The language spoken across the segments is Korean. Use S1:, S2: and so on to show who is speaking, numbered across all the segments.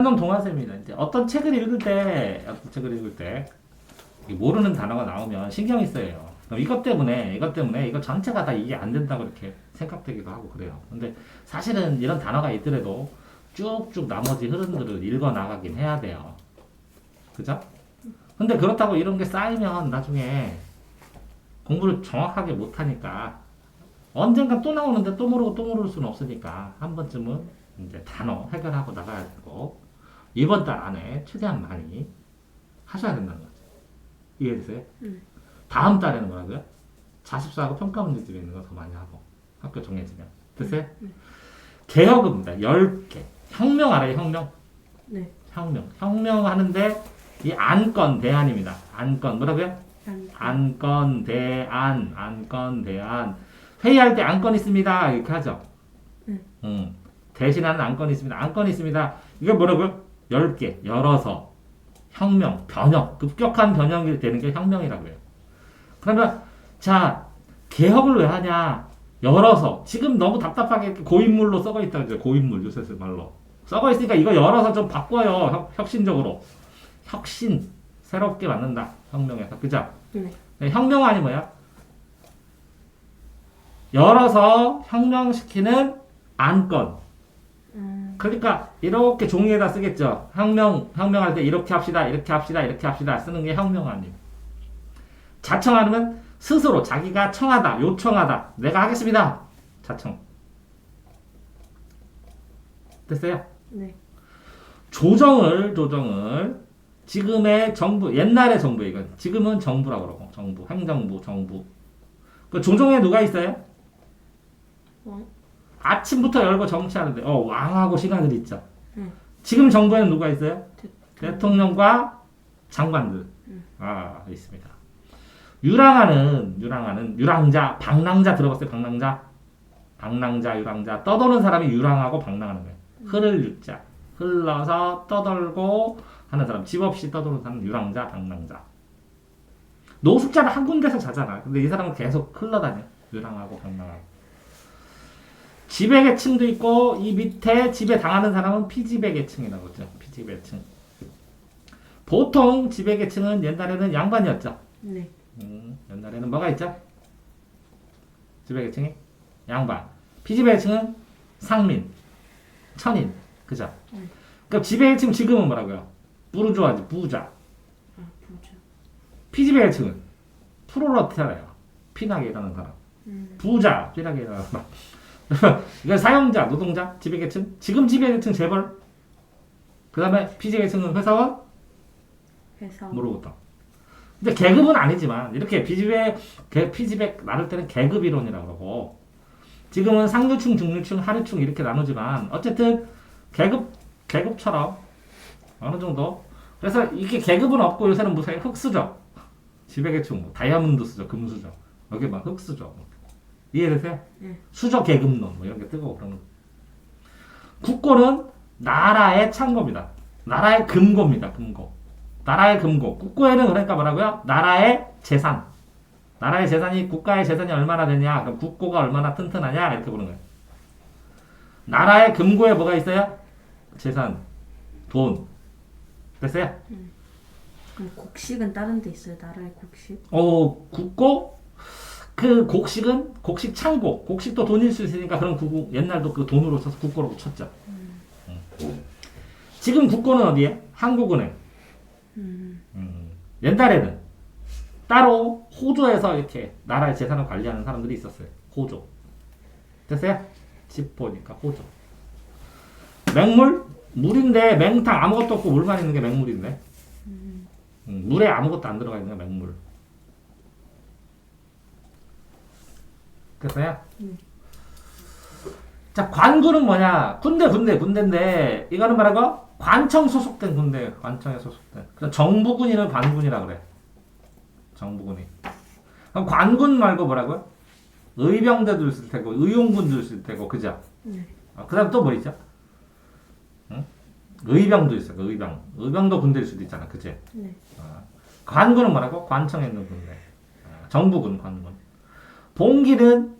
S1: 한번 동화쌤입니다. 이제 어떤 책을 읽을 때, 어떤 책을 읽을 때이 모르는 단어가 나오면 신경이 쓰여요. 이것 때문에, 이것 때문에 이거 전체가 다 이해 안 된다고 이렇게 생각되기도 하고 그래요. 근데 사실은 이런 단어가 있더라도 쭉쭉 나머지 흐름들을 읽어 나가긴 해야 돼요. 그죠? 근데 그렇다고 이런 게 쌓이면 나중에 공부를 정확하게 못하니까 언젠가 또 나오는데 또 모르고 또 모를 수는 없으니까 한 번쯤은 이제 단어 해결하고 나가야 되고 이번 달 안에 최대한 많이 하셔야 된다는 거죠. 이해되세요?
S2: 음.
S1: 다음 달에는 뭐라고요? 자습서하고 평가 문제집에 있는 거 더 많이 하고 학교 정해지면 됐어요?
S2: 음.
S1: 개혁입니다. 10개. 혁명 알아요? 혁명?
S2: 네.
S1: 혁명. 혁명하는데 이 안건 대안입니다. 안건 뭐라고요?
S2: 난
S1: 안건 대안 안건 대안 회의할 때 안건 있습니다 이렇게 하죠.
S2: 응.
S1: 음. 대신하는 안건 있습니다. 안건 있습니다. 이게 뭐라고요? 10개 열어서 혁명 변형 급격한 변형이 되는 게 혁명이라고 해요. 그러면 자 개혁을 왜 하냐? 열어서 지금 너무 답답하게 고인물로 썩어 있다? 고인물 요새 쓰 말로 썩어 있으니까 이거 열어서 좀 바꿔요. 혁, 혁신적으로 혁신 새롭게 만든다 혁명에서 그죠?
S2: 네.
S1: 네, 혁명안이 뭐야? 열어서 혁명시키는 안건.
S2: 음,
S1: 그러니까 이렇게 종이에다 쓰겠죠. 혁명 혁명할 때 이렇게 합시다, 이렇게 합시다, 이렇게 합시다 쓰는 게 혁명안이에요. 자청하면 스스로 자기가 청하다, 요청하다, 내가 하겠습니다. 자청. 됐어요?
S2: 네.
S1: 조정을 조정을 지금의 정부 옛날의 정부 이건 지금은 정부라고 그러고 정부 행정부 정부 그 조정에 누가 있어요?
S2: 왕?
S1: 아침부터 열고 정치하는데 어 왕하고 신하들 있죠.
S2: 응.
S1: 지금 정부에는 누가 있어요?
S2: 대,
S1: 대통령 과 장관들
S2: 응.
S1: 아 있습니다. 유랑하는 유랑하는 유랑자 방랑자 들어봤어요? 방랑자 방랑자 유랑자 떠도는 사람이 유랑하고 방랑하는 거예요. 흐를 유자 흘러서 떠돌고 하는 사람 집 없이 떠도는 사람 유랑자 방랑자 노숙자는 한 군데서 자잖아. 근데 이 사람은 계속 흘러다녀 유랑하고 방랑하고 지배 계층도 있고 이 밑에 지배 당하는 사람은 피지배 계층이라고 하죠. 피지배 계층. 보통 지배 계층은 옛날에는 양반이었죠.
S2: 네.
S1: 음, 옛날에는 뭐가 있죠? 지배 계층이 양반. 피지배 계층은 상민, 천인, 그죠?
S2: 음.
S1: 그럼 지배 계층 지금은 뭐라고요? 부르주아지, 부자.
S2: 아, 부자.
S1: 피지배 계층은 프로레타리아예요. 피나게 일하는 사람.
S2: 음,
S1: 부자, 피나게 일하는 사람. 이건 사용자, 노동자, 지배 계층. 지금 지배 계층 재벌. 그 다음에 피지배 계층은 회사원,
S2: 회사.
S1: 모르겠다. 근데 계급은 아니지만 이렇게 개- 피집에 나눌 때는 계급 이론이라고 그러고 지금은 상류층, 중류층, 하류층 이렇게 나누지만 어쨌든 계급 계급처럼 어느 정도 그래서 이게 계급은 없고 요새는 무슨 흙수저 지배계층 뭐 다이아몬드 수저, 금수저 여기 막 흙수저 이해되세요?
S2: 네.
S1: 수저 계급론 뭐 이런 게 뜨고 그런 거. 국고는 나라의 창고입니다. 나라의 금고입니다. 금고. 나라의 금고. 국고에는 그러니까 뭐라고요? 나라의 재산. 나라의 재산이 국가의 재산이 얼마나 되냐? 그럼 국고가 얼마나 튼튼하냐? 이렇게 보는 거예요. 나라의 금고에 뭐가 있어요? 재산, 돈. 됐어요?
S2: 그럼 곡식은 다른 데 있어요. 나라의 곡식.
S1: 어, 국고 그 곡식은 곡식 창고. 곡식도 돈일 수 있으니까 그런 국고 옛날도 그 돈으로 써서 국고로 쳤죠. 음. 지금 국고는 어디에? 한국은행.
S2: 음,
S1: 음, 옛날에는 따로 호조에서 이렇게 나라의 재산을 관리하는 사람들이 있었어요. 호조. 됐어요? 집 보니까 호조. 맹물? 물인데 맹탕 아무것도 없고 물만 있는 게 맹물인데. 음, 물에 아무것도 안 들어가 있는 게 맹물. 됐어요?
S2: 음.
S1: 자, 관군은 뭐냐? 군대, 군대, 군대인데, 이거는 뭐라고? 관청 소속된 군대, 관청에 소속된. 그래서 정부군이는 관군이라 그래. 정부군이. 그럼 관군 말고 뭐라고요? 의병대도 있을 테고, 의용군도 있을 테고, 그죠?
S2: 네.
S1: 아, 그 다음 또 뭐 있죠? 응? 의병도 있어, 그 의병. 의병도 군대일 수도 있잖아, 그지?
S2: 네.
S1: 관군은 뭐라고? 관청에 있는 군대. 아, 정부군, 관군. 봉기는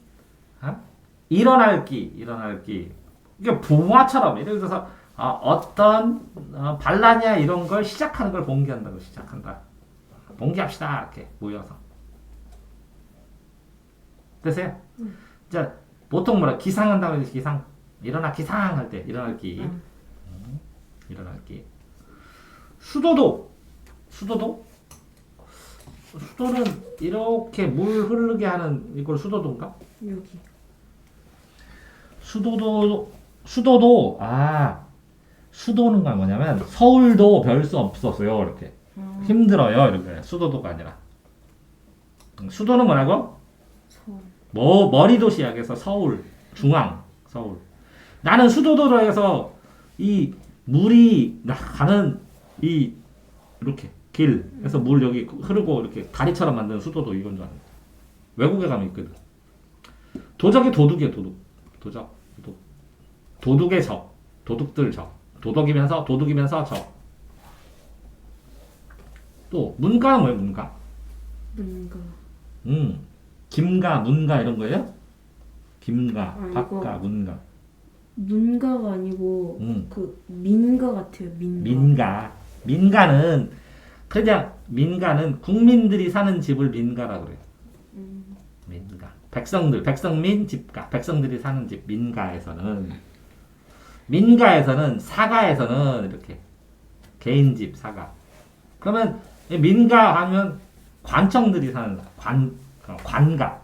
S1: 어? 일어날 기, 일어날 기. 이게 부마처럼 예를 들어서 어, 떤 반란이야 이런 걸 시작하는 걸 봉기한다고 시작한다. 봉기합시다 이렇게 모여서. 됐어요? 자 보통 뭐라 기상한다고 해서 기상 일어나 기상 할 때 일어날기
S2: 음.
S1: 음, 일어날기 수도도 수도도 수도는 이렇게 물 흐르게 하는 이걸 수도도인가?
S2: 여기.
S1: 수도도 수도도 아 수도는가 뭐냐면 서울도 별 수 없었어요 이렇게.
S2: 아,
S1: 힘들어요 이렇게. 수도도가 아니라. 음, 수도는 뭐라고?
S2: 서울.
S1: 뭐 머리 도시약에서 서울 중앙 서울. 나는 수도도로 해서 이 물이 나- 가는 이 이렇게 길에서 물 여기 흐르고 이렇게 다리처럼 만드는 수도도 이건 줄 아는데 외국에 가면 있거든 도적이 도둑이야 도둑 도적 도둑 도둑의 적 도둑들 적 도덕이면서 도둑이면서 적 또 문가는 뭐예요 문가
S2: 문가.
S1: 음, 김가, 문가 이런 거예요? 김가,
S2: 아,
S1: 박가,
S2: 이거-
S1: 문가.
S2: 문가가 아니고
S1: 음,
S2: 그 민가 같아요. 민가.
S1: 민가. 민가는 그냥 민가는 국민들이 사는 집을 민가라 그래요.
S2: 음,
S1: 민가. 백성들, 백성민 집가. 백성들이 사는 집 민가에서는 민가에서는 사가에서는 이렇게 개인 집 사가. 그러면 이 민가 하면 관청들이 사는 관 어, 관가.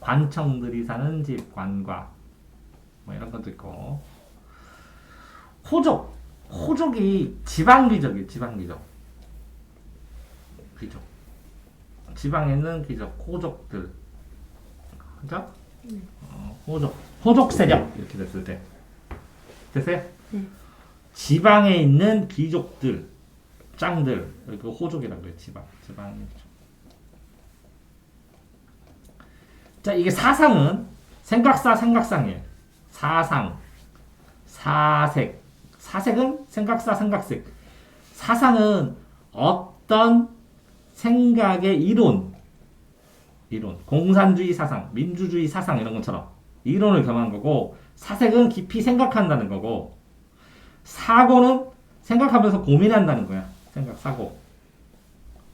S1: 관청들이 사는 집 관과 뭐 이런 것도 있고 호족 호족이 지방 귀족이 지방 귀족 귀족 지방에 있는 귀족 호족들. 그죠? 어, 호족 호족 세력. 이렇게 됐을 때. 됐어요?
S2: 네.
S1: 지방에 있는 귀족들 짱들. 그 호족이라고 그래요 지방. 지방. 자 이게 사상은 생각사 생각상이에요. 사상. 사색. 사색은 생각사 생각색. 사상은 어떤 생각의 이론 이론 공산주의 사상 민주주의 사상 이런 것처럼 이론을 겸한 거고 사색은 깊이 생각한다는 거고 사고는 생각하면서 고민한다는 거야 생각 사고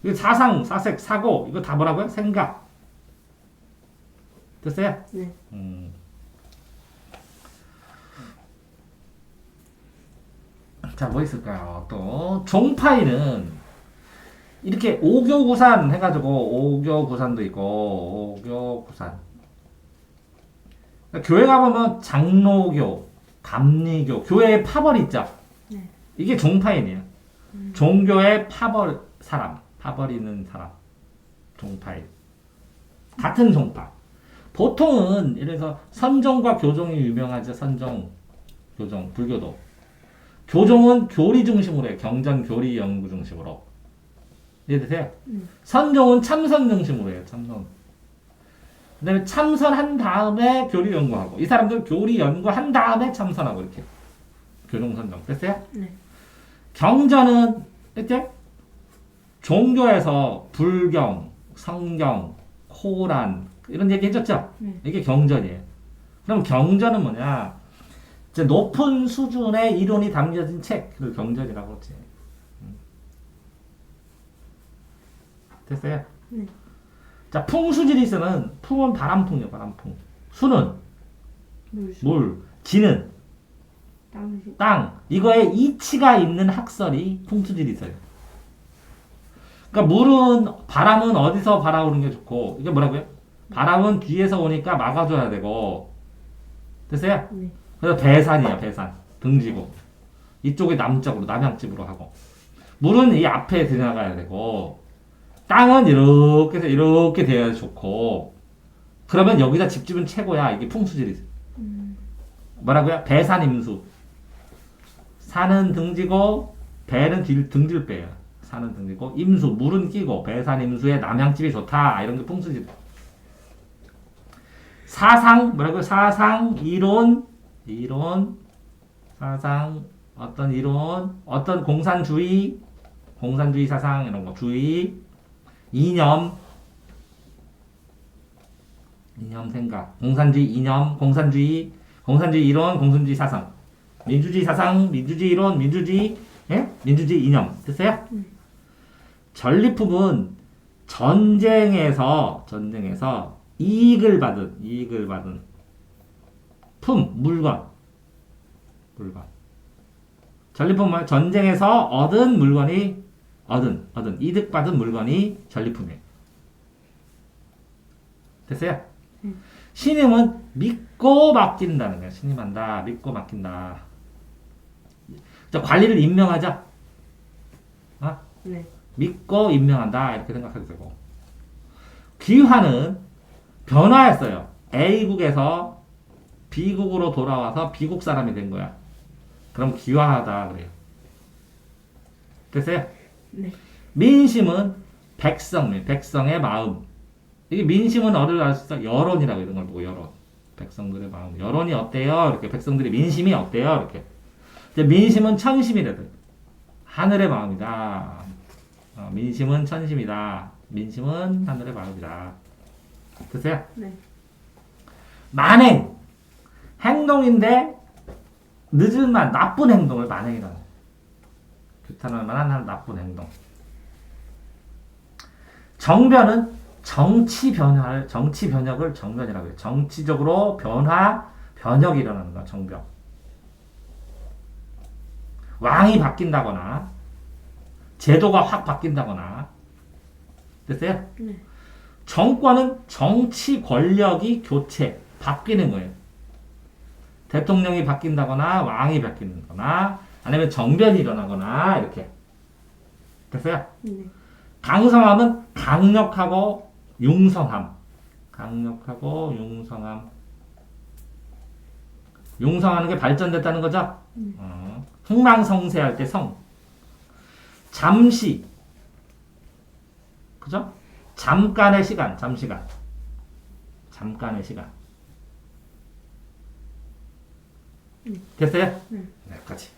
S1: 이거 사상 사색 사고 이거 다 뭐라고요 생각 됐어요?
S2: 네.
S1: 음. 자, 뭐 있을까요? 또, 종파이는, 이렇게 오교구산 해가지고, 오교구산도 있고, 오교구산. 그러니까 교회 가보면 장로교, 감리교, 교회에 파벌 있죠?
S2: 네.
S1: 이게 종파인이에요. 종교의 파벌 사람, 파벌 있는 사람. 종파인. 같은 종파. 보통은 이래서 선종과 교종이 유명하죠. 선종, 교종, 불교도. 교종은 교리 중심으로 해요. 경전 교리 연구 중심으로. 이해되세요?
S2: 음.
S1: 선종은 참선 중심으로 해요. 참선. 그 다음에 참선한 다음에 교리 연구하고 이 사람들 교리 연구한 다음에 참선하고 이렇게 교종 선종 됐어요?
S2: 네.
S1: 경전은 이때 종교에서 불경, 성경, 코란 이런 얘기 해줬죠?
S2: 네.
S1: 이게 경전이에요. 그럼 경전은 뭐냐? 이제 높은 수준의 이론이 담겨진 책을 경전이라고 하지. 됐어요?
S2: 네.
S1: 자, 풍수지리스는 풍은 바람풍이요, 바람풍. 수는
S2: 물수.
S1: 물, 지는
S2: 땅수.
S1: 땅 이거에 이치가 있는 학설이 풍수지리서예요. 그러니까 물은 바람은 어디서 바라오는 게 좋고 이게 뭐라고요? 바람은 뒤에서 오니까 막아줘야 되고 됐어요?
S2: 네.
S1: 그래서 배산이에요 배산 등지고 이쪽이 남쪽으로 남양집으로 하고 물은 이 앞에 지나가야 되고 땅은 이렇게 해서 이렇게 돼야 좋고 그러면 여기다 집 지으면 최고야 이게 풍수지리서
S2: 음,
S1: 뭐라고요? 배산 임수. 산은 등지고 배는 뒤, 등질 배야. 산은 등지고 임수 물은 끼고 배산 임수에 남양집이 좋다 이런 게 풍수지. 사상 뭐라고요? 사상 이론 이론 사상 어떤 이론 어떤 공산주의 공산주의 사상 이런 거 주의 이념 이념 생각 공산주의 이념 공산주의 공산주의 이론 공산주의 사상 민주주의 사상, 민주주의 이론, 민주주의, 예? 민주주의 이념. 됐어요? 전리품은 전쟁에서, 전쟁에서 이익을 받은, 이익을 받은 품, 물건. 물건. 전리품은 전쟁에서 얻은 물건이, 얻은, 얻은, 이득 받은 물건이 전리품이에요. 됐어요? 신임은 믿고 맡긴다는 거야. 신임한다. 믿고 맡긴다. 자, 관리를 임명하자. 어?
S2: 네.
S1: 믿고 임명한다. 이렇게 생각하게 되고. 귀화는 변화했어요. A국에서 B국으로 돌아와서 B국 사람이 된 거야. 그럼 귀화하다 그래요. 됐어요?
S2: 네.
S1: 민심은 백성, 백성의 마음. 이게 민심은 어디를 알수 있어? 여론이라고 이런 걸 보고 여론. 백성들의 마음. 여론이 어때요? 이렇게 백성들의 민심이 어때요? 이렇게. 민심은 천심이래들. 하늘의 마음이다. 어, 민심은 천심이다. 민심은 하늘의 마음이다. 됐어요?
S2: 네.
S1: 만행. 행동인데 늦은 만 나쁜 행동을 만행이라는 규탄할 만한 나쁜 행동. 정변은 정치 변화를 정치 변혁을 정변이라고 해요. 정치적으로 변화 변혁이 일어나는 거야. 정변. 왕이 바뀐다거나 제도가 확 바뀐다거나 됐어요?
S2: 네.
S1: 정권은 정치 권력이 교체, 바뀌는 거예요. 대통령이 바뀐다거나 왕이 바뀌거나 아니면 정변이 일어나거나 이렇게 됐어요?
S2: 네.
S1: 강성함은 강력하고 융성함. 강력하고 융성함. 융성하는 게 발전됐다는 거죠? 어. 흥망성쇠할 때 성. 잠시. 그죠? 잠깐의 시간, 잠시간. 잠깐의 시간. 됐어요?
S2: 네.
S1: 네, 같이.